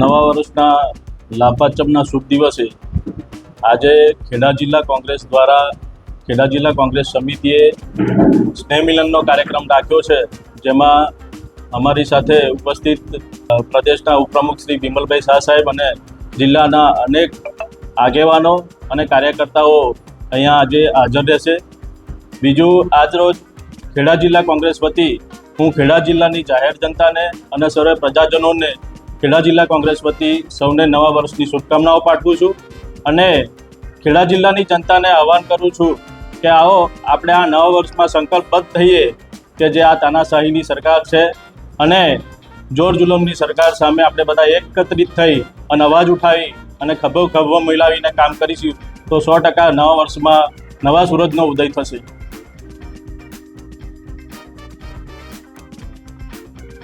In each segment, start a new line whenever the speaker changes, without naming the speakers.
નવા વર્ષના લાભાચમના શુભ દિવસે આજે ખેડા જિલ્લા કોંગ્રેસ દ્વારા ખેડા જિલ્લા કોંગ્રેસ સમિતિએ સ્નેહ મિલનનો કાર્યક્રમ રાખ્યો છે, જેમાં અમારી સાથે ઉપસ્થિત પ્રદેશના ઉપપ્રમુખ શ્રી વિમલભાઈ શાહ સાહેબ અને જિલ્લાના અનેક આગેવાનો અને કાર્યકર્તાઓ અહીંયા આજે હાજર રહેશે. બીજું, આજરોજ ખેડા જિલ્લા કોંગ્રેસ વતી હું ખેડા જિલ્લાની જાહેર જનતાને અને સર્વે પ્રજાજનોને ખેડા જિલ્લા કોંગ્રેસ વતી સૌને નવા વર્ષની શુભકામનાઓ પાઠવું છું અને ખેડા જિલ્લાની જનતાને આહવાન કરું છું કે આવો આપણે આ નવા વર્ષમાં સંકલ્પબદ્ધ થઈએ કે જે આ તાનાશાહીની સરકાર છે અને જોર જુલમની સરકાર સામે આપણે બધા એકત્રિત થઈ અને અવાજ ઉઠાવી અને ખભો ખભો મિલાવીને કામ કરીશું તો સો ટકા નવા વર્ષમાં નવા સૂરજનો ઉદય થશે.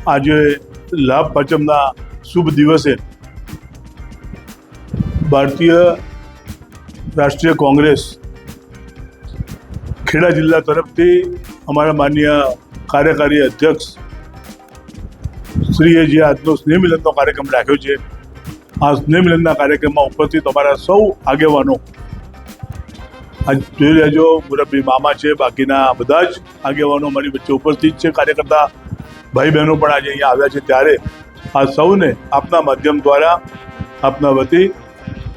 આજે લાભ પંચમના શુભ દિવસે. ભારતીય રાષ્ટ્રીય કોંગ્રેસ ખેડા જિલ્લા તરફથી અમારા માન્ય કાર્યકારી અધ્યક્ષ શ્રીએ જે આજનો સ્નેહ મિલનનો કાર્યક્રમ રાખ્યો છે, આ સ્નેહ મિલનના કાર્યક્રમમાં ઉપસ્થિત અમારા સૌ આગેવાનો. આજ જોઈ લેજો મુરબ્બી મામા છે, બાકીના બધા જ આગેવાનો મારી વચ્ચે ઉપસ્થિત છે, કાર્યકર્તા ભાઈ બહેનો પણ આજે અહીંયા આવ્યા છે ત્યારે. આ સૌને આપના માધ્યમ દ્વારા આપના વતી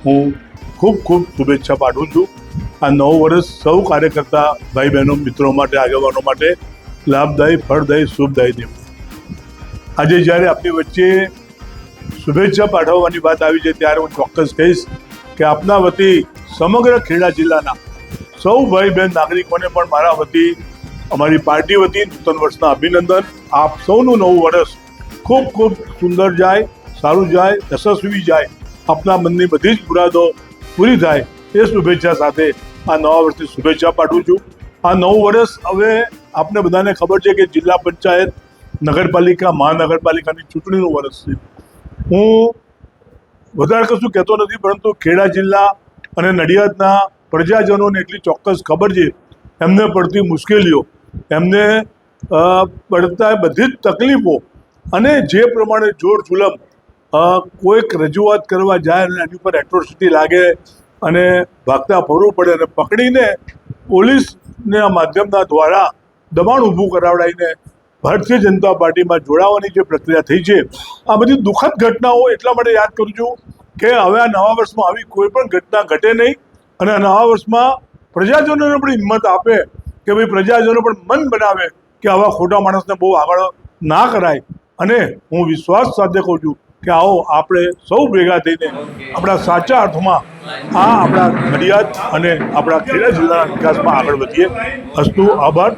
હું ખૂબ ખૂબ શુભેચ્છા પાઠવું છું. આ નવું વર્ષ સૌ કાર્યકર્તા ભાઈ બહેનો મિત્રો માટે, આગેવાનો માટે લાભદાયી, ફળદાયી, શુભદાયી દેવું આજે જ્યારે આપની વચ્ચે શુભેચ્છા પાઠવવાની વાત આવી છે, ત્યારે હું ચોક્કસ કહીશ કે આપના વતી સમગ્ર ખેડા જિલ્લાના સૌ ભાઈ બહેન નાગરિકોને પણ મારા વતી, અમારી પાર્ટી વતી નૂતન વર્ષના અભિનંદન. આપ સૌનું નવું વર્ષ ખૂબ ખૂબ સુંદર જાય, સારું જાય, યશસ્વી જાય. આપના મનની બધી જ મુરાદો પૂરી થાય. એ શુભેચ્છા સાથે આ નવા વર્ષની શુભેચ્છા પાઠવું છું. આ નવું વર્ષ હવે આપણે બધાને ખબર છે કે જિલ્લા પંચાયત નગરપાલિકા, મહાનગરપાલિકાની ચૂંટણીનું વર્ષ છે. હું વધારે કશું કહેતો નથી, પરંતુ ખેડા જિલ્લા અને નડિયાદના પ્રજાજનોને એટલી ચોક્કસ ખબર છે. એમને પડતી મુશ્કેલીઓ, એમને પડતા બધી જ તકલીફો અને જે પ્રમાણે જોર જુલમ કોઈક રજૂઆત કરવા જાય અને એની ઉપર એટ્રોસિટી લાગે અને ભાગતા ફરવું પડે અને પકડીને પોલીસના માધ્યમના દ્વારા દબાણ ઊભું કરાવડાવીને ભારતીય જનતા પાર્ટીમાં જોડાવાની જે પ્રક્રિયા થઈ છે, આ બધી દુઃખદ ઘટનાઓ એટલા માટે યાદ કરું છું કે હવે આ નવા વર્ષમાં આવી કોઈ પણ ઘટના ઘટે નહીં અને આ નવા વર્ષમાં પ્રજાજનોને પણ હિંમત આપે કે ભાઈ પ્રજાજનો પણ મન બનાવે કે આવા ખોટા માણસને બહુ આગળ ના કરાય. અને હું વિશ્વાસ સાથે કહું છું કે આવો આપણે સૌ ભેગા થઈને આપણા સાચા અર્થમાં આ આપણા નડિયાદ અને આપણા ખેડા જિલ્લાના વિકાસમાં આગળ વધીએ. અસ્તુ, આભાર.